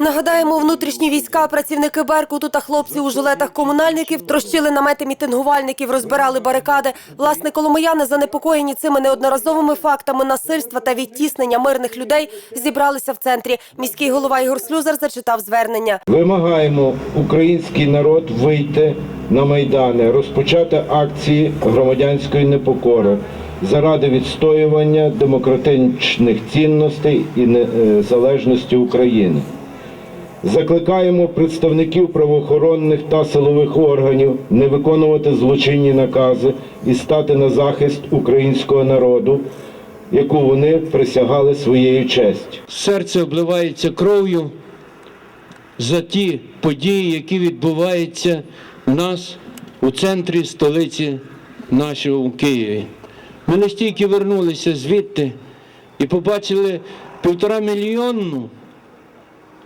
Нагадаємо, внутрішні війська, працівники Беркуту та хлопці у жилетах комунальників трощили намети мітингувальників, розбирали барикади. Власне, коломияни, занепокоєні цими неодноразовими фактами насильства та відтіснення мирних людей, зібралися в центрі. Міський голова Ігор Слюзар зачитав звернення. Вимагаємо український народ вийти на майдани, розпочати акції громадянської непокори заради відстоювання демократичних цінностей і незалежності України. Закликаємо представників правоохоронних та силових органів не виконувати злочинні накази і стати на захист українського народу, яку вони присягали своєю честю. серце обливається кров'ю за ті події, які відбуваються у нас у центрі столиці нашого Києві. Ми настільки вернулися звідти і побачили півтора мільйонну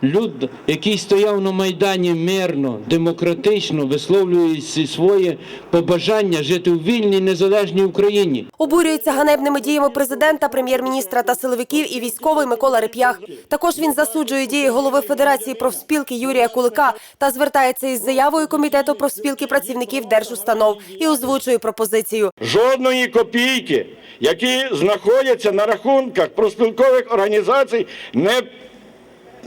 люд, який стояв на Майдані мирно, демократично, висловлюючи своє побажання жити у вільній незалежній Україні. Обурюється ганебними діями президента, прем'єр-міністра та силовиків і військовий Микола Реп'ях. Також він засуджує дії голови Федерації профспілки Юрія Кулика та звертається із заявою комітету профспілки працівників держустанов і озвучує пропозицію. жодної копійки, які знаходяться на рахунках профспілкових організацій, не,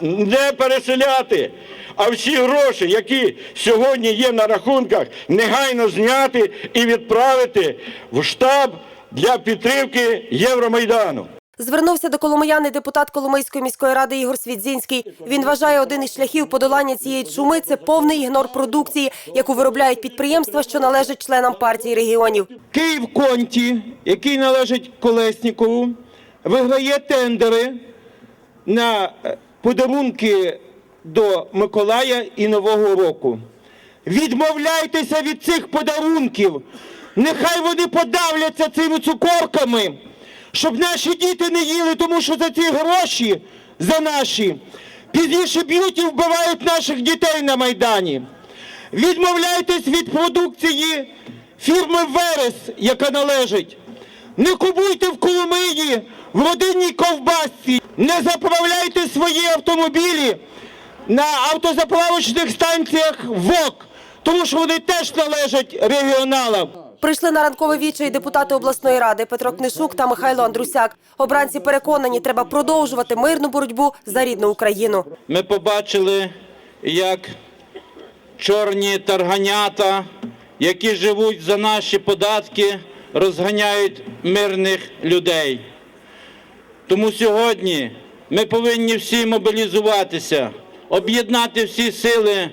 не переселяти. А всі гроші, які сьогодні є на рахунках, негайно зняти і відправити в штаб для підтримки Євромайдану. Звернувся до Коломияни депутат Коломийської міської ради Ігор Свідзінський. Він вважає, один із шляхів подолання цієї чуми – це повний ігнор продукції, яку виробляють підприємства, що належать членам партії регіонів. Київ Конті, який належить Колеснікову, виграє тендери на е, подарунки до Миколая і Нового року. Відмовляйтеся від цих подарунків. Нехай вони подавляться цими цукорками, щоб наші діти не їли, тому що за ці гроші, за наші, пізніше б'ють і вбивають наших дітей на Майдані. Відмовляйтесь від продукції фірми Верес, яка належить. Не купуйте в Коломиї в родинній ковбасці. Не заправляйте свої автомобілі на автозаправочних станціях ВОК, тому що вони теж належать регіоналам. Прийшли на ранкове віче і депутати обласної ради Петро Книшук та Михайло Андрусяк. Обранці переконані, треба продовжувати мирну боротьбу за рідну Україну. Ми побачили, як чорні тарганята, які живуть за наші податки, розганяють мирних людей. Тому сьогодні ми повинні всі мобілізуватися, об'єднати всі сили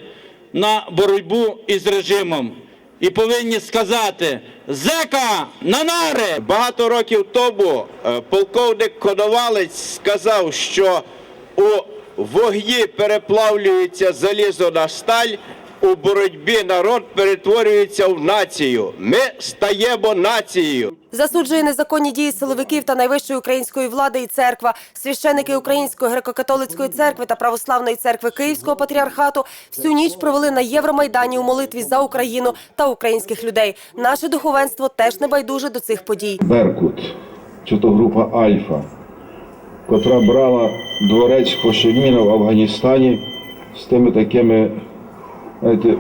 на боротьбу із режимом і повинні сказати зека на нари! Багато років тому е, полковник Коновалець сказав, що у вогні переплавлюється залізо на сталь, у боротьбі народ перетворюється в націю. Ми стаємо нацією. Засуджує незаконні дії силовиків та найвищої української влади і церква. Священики Української греко-католицької церкви та православної церкви Київського патріархату всю ніч провели на Євромайдані у молитві за Україну та українських людей. Наше духовенство теж не байдуже до цих подій. Беркут, чи то група Альфа, котра брала дворець Хошеміна в Афганістані з тими такими, знаєте,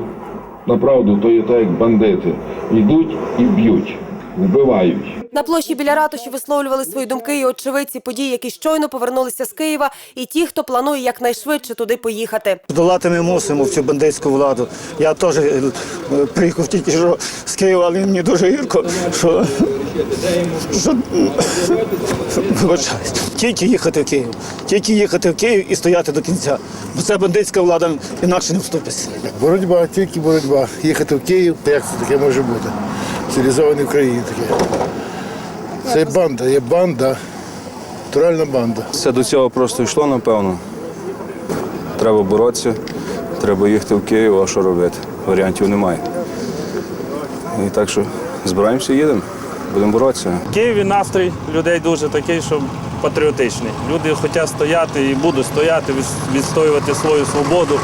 направду, то є так як бандити. Йдуть і б'ють, вбивають. На площі біля ратуші висловлювали свої думки і очевидці подій, які щойно повернулися з Києва, і ті, хто планує якнайшвидше туди поїхати. Долати ми мусимо в цю бандитську владу. Я теж е, приїхав тільки що з Києва, але мені дуже гірко, що, що вибачаюсь. Тільки їхати в Київ, тільки їхати в Київ і стояти до кінця. Бо це бандитська влада інакше не вступиться. Боротьба, тільки боротьба. Їхати в Київ, як це таке може бути? В цивілізованій Україні таке. Це банда, є банда, натуральна банда. Це до цього просто йшло, напевно. Треба боротися, треба їхати в Київ, а що робити? Варіантів немає. І так що збираємося їдемо, будемо боротися. В Києві настрій людей дуже такий, що патріотичний. Люди хочуть стояти і будуть стояти, відстоювати свою свободу.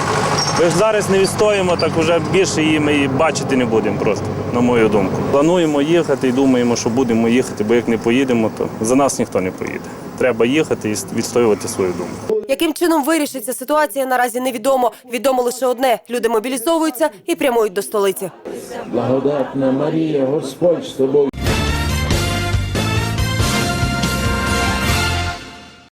Ми ж зараз не відстоїмо, так вже більше її ми і бачити не будемо просто, на мою думку. Плануємо їхати і думаємо, що будемо їхати, бо як не поїдемо, то за нас ніхто не поїде. Треба їхати і відстоювати свою думку. Яким чином вирішиться ситуація, наразі невідомо. Відомо лише одне: люди мобілізовуються і прямують до столиці. Благодатна Марія, Господь з тобою.